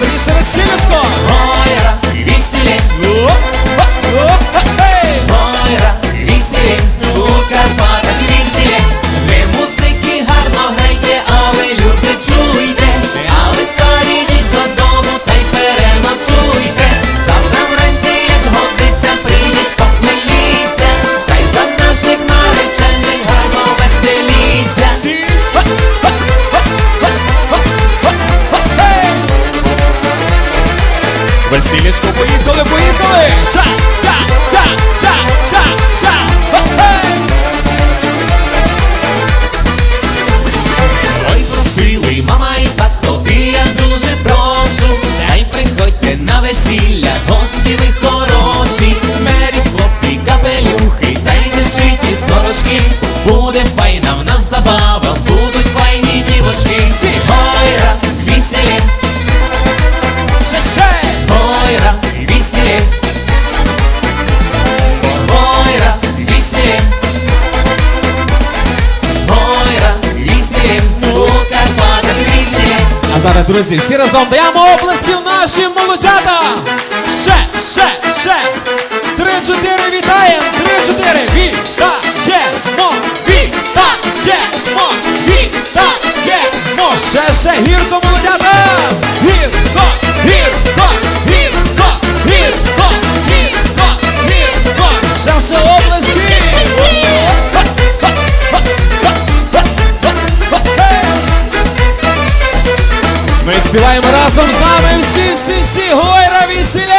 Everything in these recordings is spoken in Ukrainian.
Isso, isso, assim гості ви хороші, мері хлопці, капелюхи, та й вишиті сорочки, буде файна в нас забава, будуть файні дівочки, всі гойра, веселі, Ще-ще! гойра, веселі, гойра, веселі. Гойра, веселі, у Карпатах веселі. А зараз, друзі, всі разом даємо оплесків нашим молодятам! Ще, ще, ще! Три-чотири вітаємо! Три-чотири! Вітаємо! Вітаємо! Вітаємо! Ще, ще гірко, молодята! Гірко! Гірко! Гірко! Гірко! Гірко! Гірко! Ще, ще оплески! Ми співаємо разом з нами всі, всі, всі гойра веселей!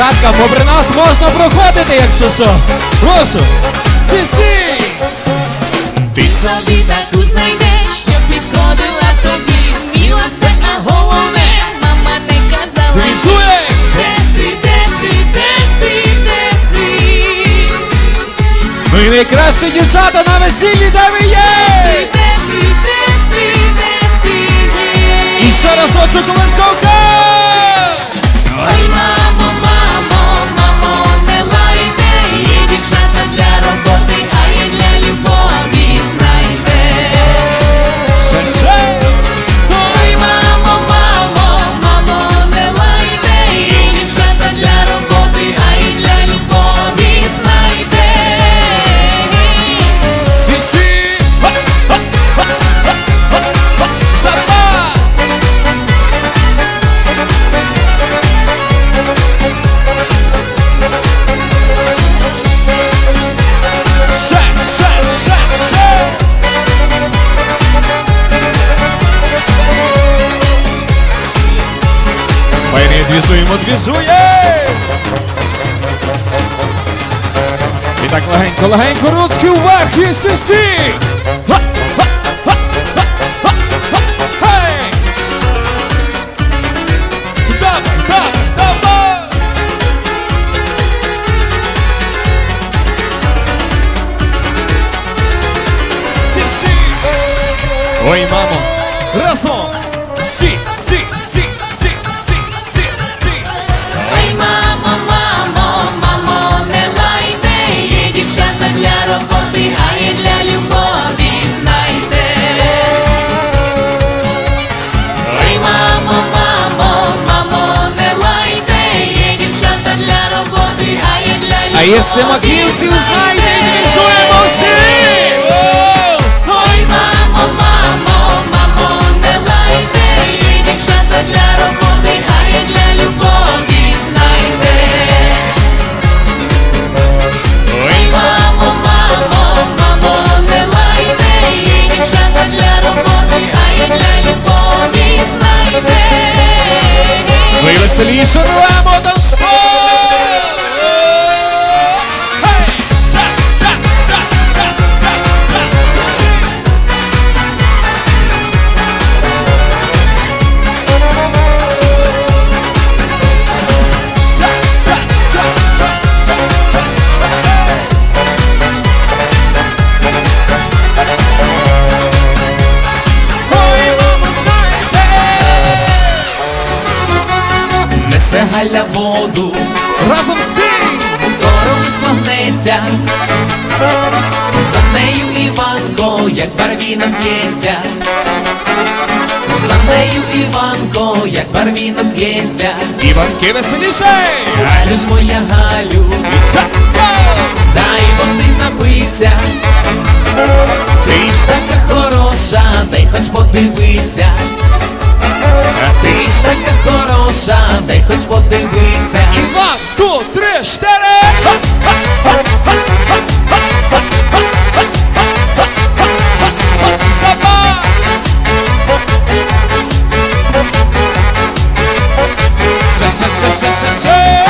Дівчатка, попри нас можна проходити, якщо що. Прошу! Всі! Ти собі таку знайдеш, що підходила тобі, вміла все, а головне, мама не казала. Двіжує! Де ти, де ти, де ти, де ти? Ну і найкращі дівчата на весіллі, де ви є! Де ти, де ти, де ти є? І ще разочок Fajnie dwisuje, mod dwisuje! I tak lehenko, lehenko, ruczki u warki, sisi! Ha, Файна є Симаківців, знайде і двіжуємо всі! Ой, мамо, мамо, мамо, не лайте, і дівчата для роботи, а я для любові знайде. Ой, мамо, мамо, мамо, не лайте, і дівчата для роботи, а я для любові знайде. Ми веселіше рвемо Галя воду, Разом всі! Дором слогнеться, за нею Іванко, як барвінок п'ється, за нею Іванко, як барвінок п'ється, Іванки веселіше! Галю ж моя Галю, дай води напиться, ти ж така хороша, дай хоч подивиться, ти ж така хороша, дай хоч подивиться. Іван, ту, три, чотири! Запас! Ще, ще, ще, ще, ще,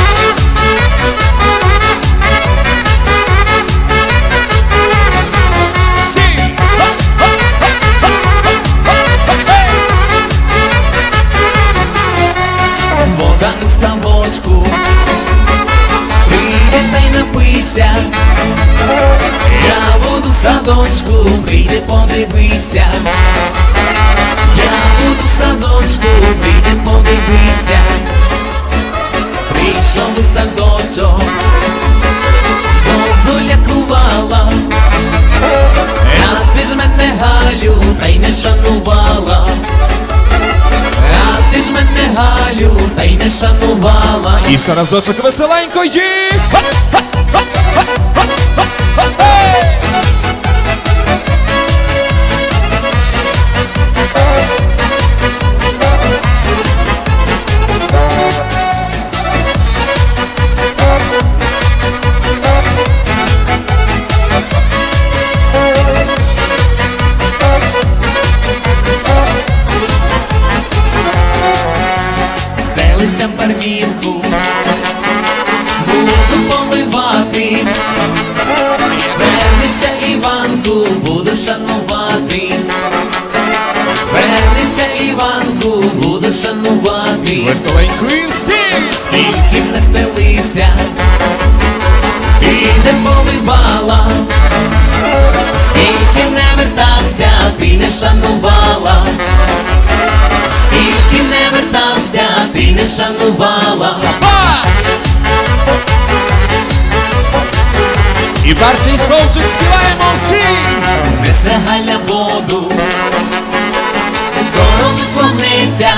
ще разочок веселенько їх! Перший стовпчик співаємо всі! Несе Галя воду, дорогу слониться,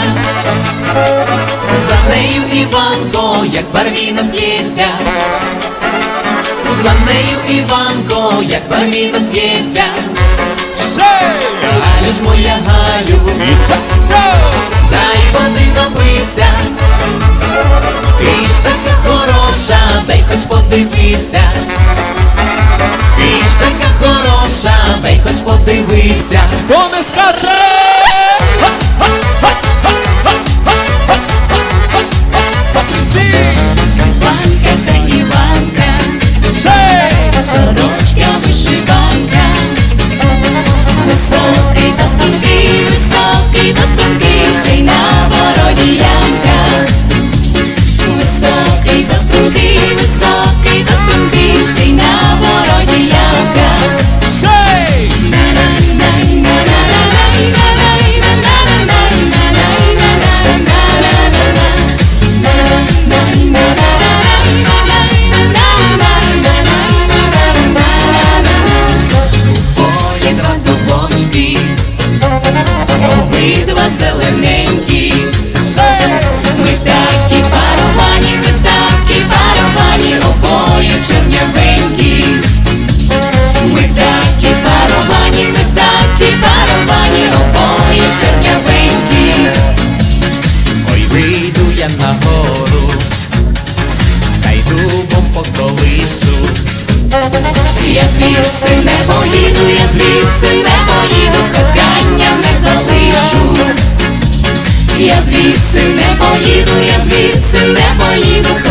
за нею Іванко, як барвінок п'ється, за нею Іванко, як барвінок п'ється! Галю ж моя Галю, дай води напиться, ти ж така хороша, дай хоч подивиться, ти ж така хороша, дай хоч подивиться. Хто не скаче? поколису. Я звідси не поїду, я звідси не поїду, кохання не залишу. Я звідси не поїду, я звідси не поїду.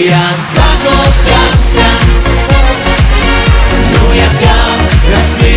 Я закохався, ну яка красива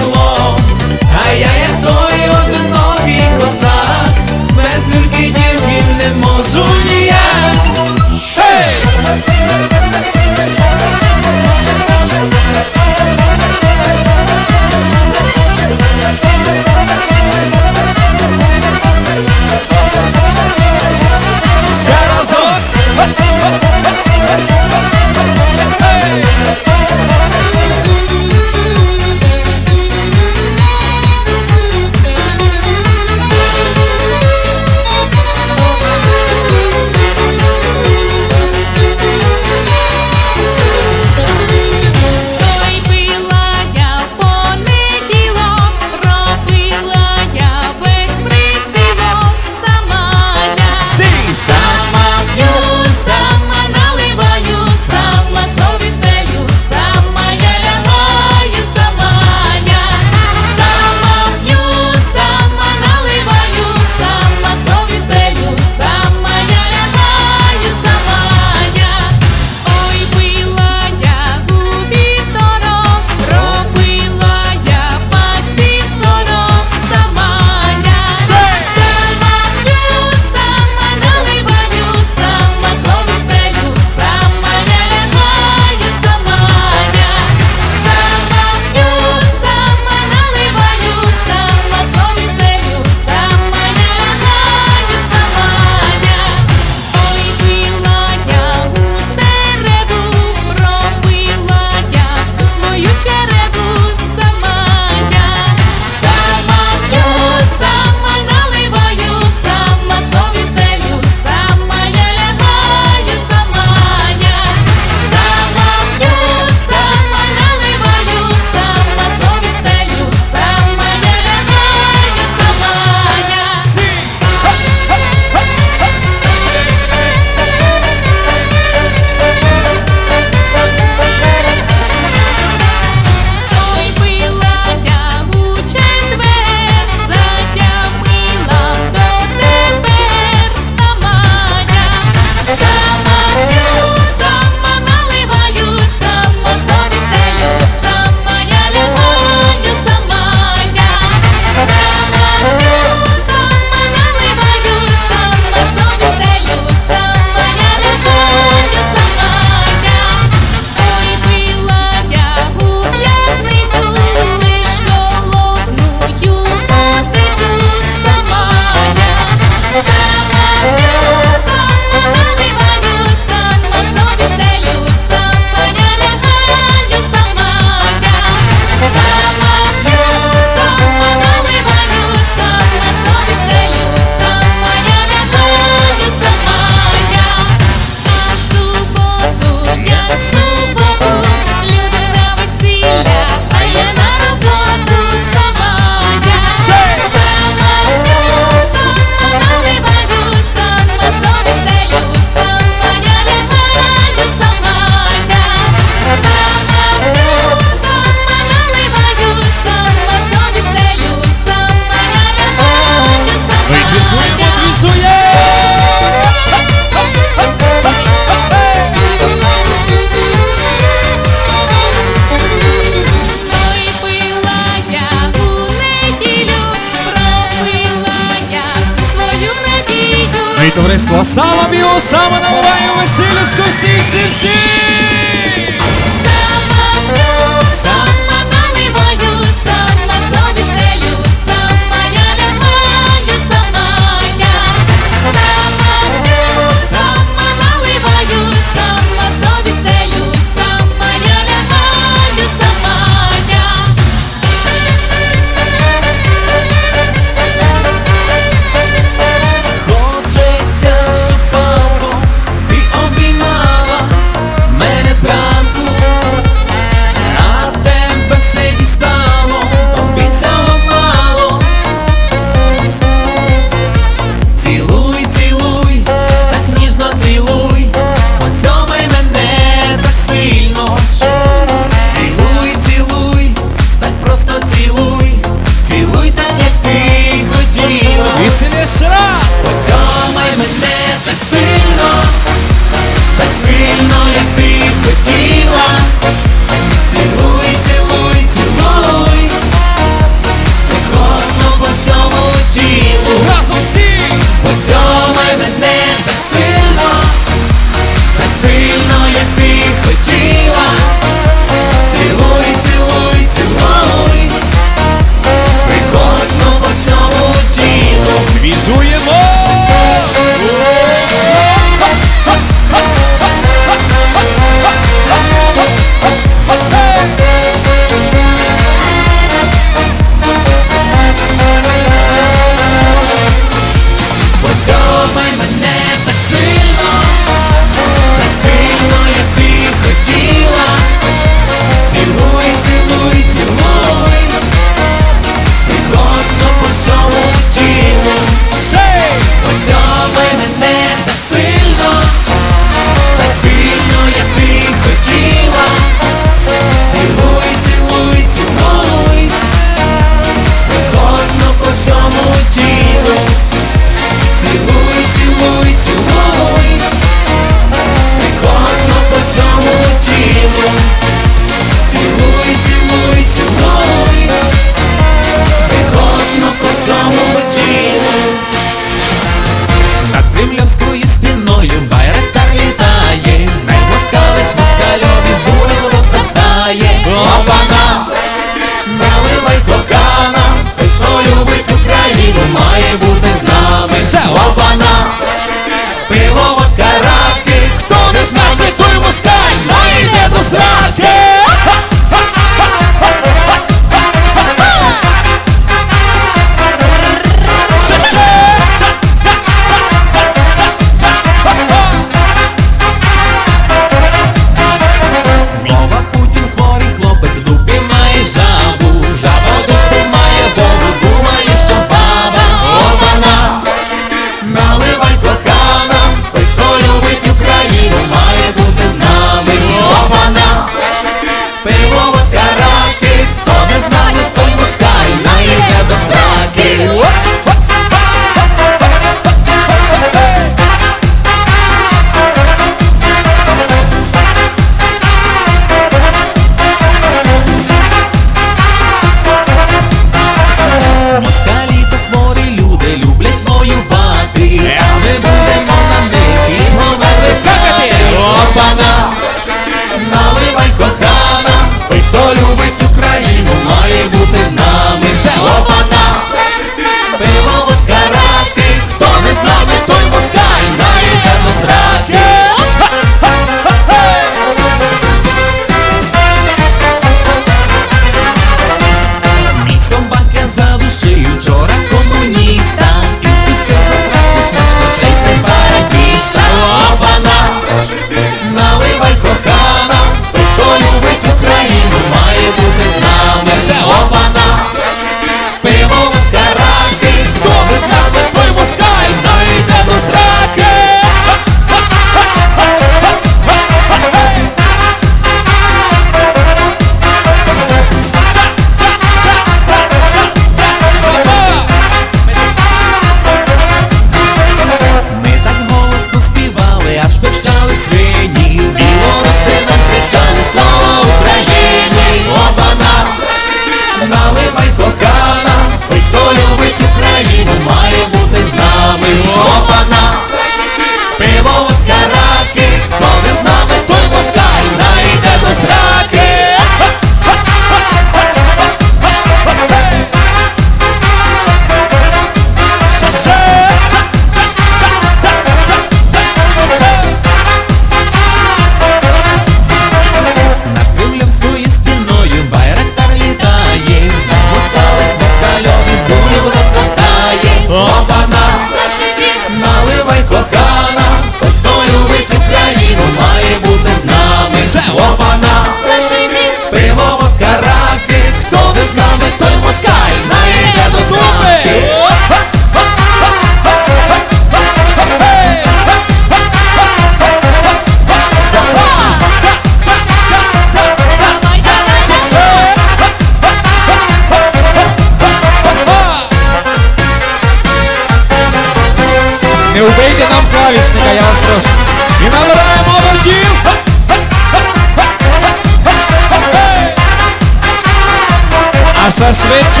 А ще швидше.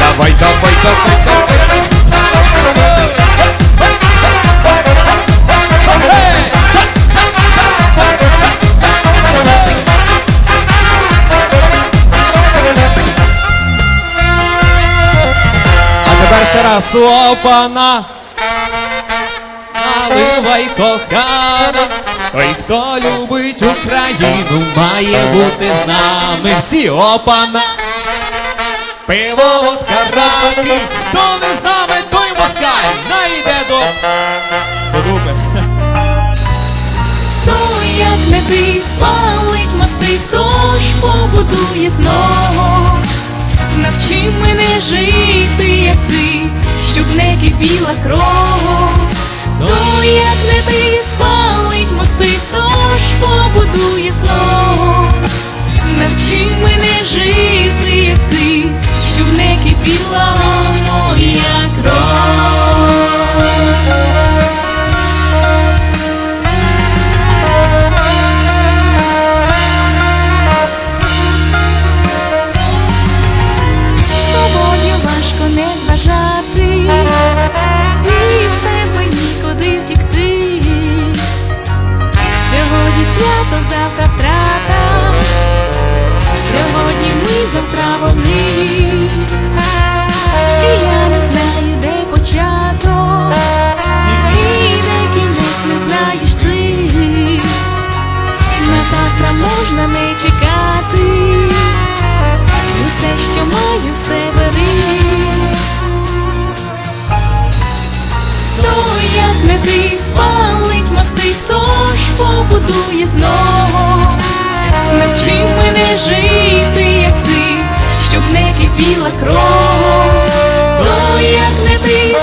Давай, давай, давай, давай. А тепер ще раз опана. Наливай кохана. Той, хто любить Україну, має бути з нами. Всі опана. Пиво, водка, раки. Хто не з нами, той москаль. Найде до. Дуби. Хто як не ти спалить мости, хто ж побудує знову. Навчи мене жити, як ти, щоб не кипіла кров. Хто як не ти спалить мости, хто ж побудує знову. Навчи мене жити, як ти, щоб не кипіла моя кров. Свято, завтра втрата, сьогодні ми, завтра вони. І я не знаю, де початок, і де кінець не знаєш ти. На завтра можна не чекати. Усе, що маю, все бери. Хто, як не ти, спалить мости, хто ж знову. Навчи мене жити, як ти, щоб не кипіла кров. то як не ти,